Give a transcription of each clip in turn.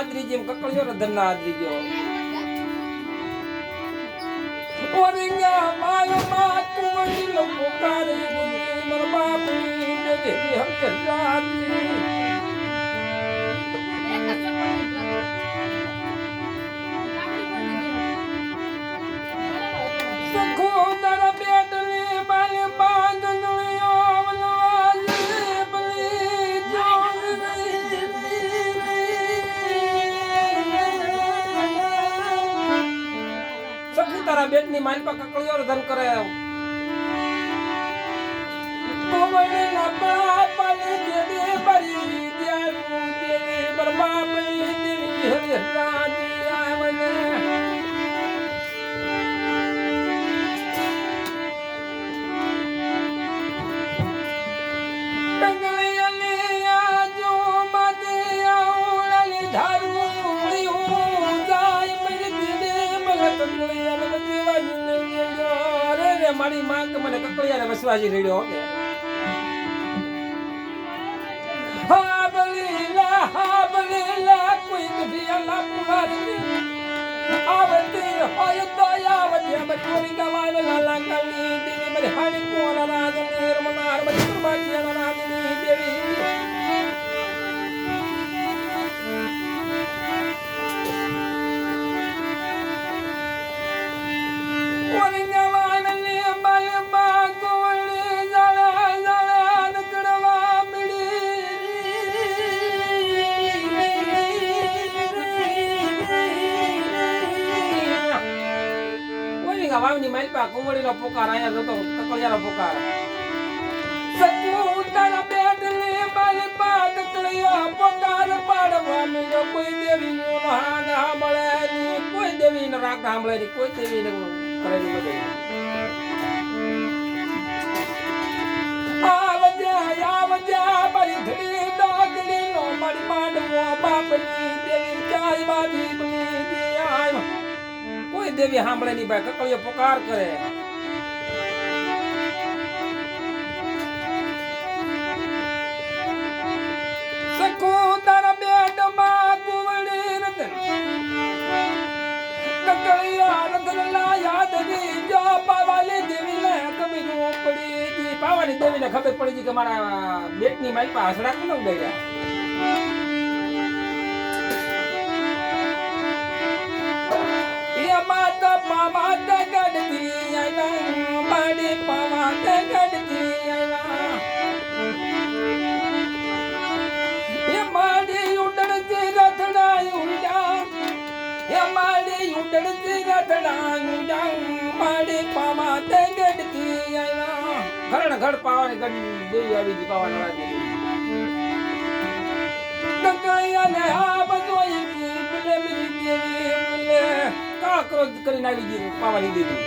ના આદરી જેમ કકળિયો ના આદરી ગયો ઓરિંગા માયો મા કુંવરી લો પોકારે ગુજરી મર બાપની દેવી હક સખી ની બેટની પર કકળિયો ધન કરે કોવળી લાપા પાલે દેવે મારી માં કે મને કકળિયાને વસવાજી રેડ્યો કે હા બલીલા હા બલીલા કોઈ કઢિયા લા પુરારી આવતી હોય દયાવતી મિડી કોઈ ગવાવની મારી પા કુંવળીનો પોકાર આયા જતો કકળિયાનો પોકાર. સકુતારા બેડલે બાલી પાટ કળિયા પોકાર પાડવા મિલો કોઈ દેવી નો રાગ સાંભળે ની કોઈ દેવી નો રાગ સાંભળે ની કોઈ દેવી ને કરેલી બધે. આવજ્યા આવજ્યા મારી ઘડી ડાગડી નો મારી પાડવો બાપની દેવી ચાય બાજી કોઈ દેવી સાંભળે ની ભાઈ કકડીઓ પોકાર કરે. પાવાની દેવીને ખબર પડી ગઈ કે મારા બેટની મારી પાસે હસડા કોણ ગયા મારી ઉડડતી રથડા ઉડા એ મારી ઉડડતી રથડા ઉડા મારી પાવા તે ગડતી આવ્યા ઘરણ ઘડ પાવાની ગડ દેવી આવી ગઈ પાવાના રાજી ક્રોધ કરીને આવી ગઈ પાવાની દેવી.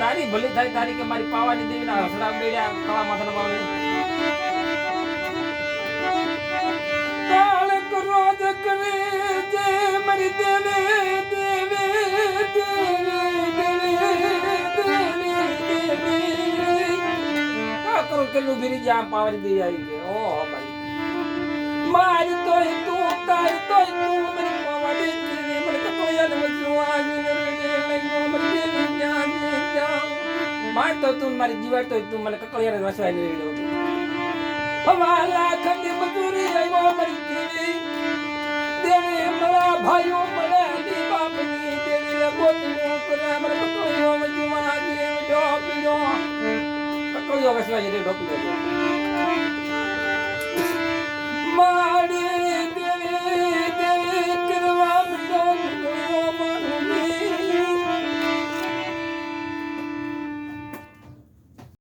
તારી ભલી થાય તારી કે મારી પાવાની દેવીના હસડા બેડ્યા કાળા માથાના કાળ ક્રોધ કરે જે મારી દેવી દેવી દેવી દેવી દેવી દેવી. દેવી આવી ગઈ. મારી મારી તોય તું, તારી તોય તું મને દેવી મને કટોયા ને મજવાજી ને લઈ મને દેવી જ્યાં જ્યાં માર તો મારી જીવાય તો મને કકળિયા ને વસવાય ને રેડો હવાલા ખંડી મજૂરી આવ્યો મરી મળા ભાઈઓ મને કકળિયો મજવાજી ડો પીડો કકળિયો વસવાય ને રેડો પીડો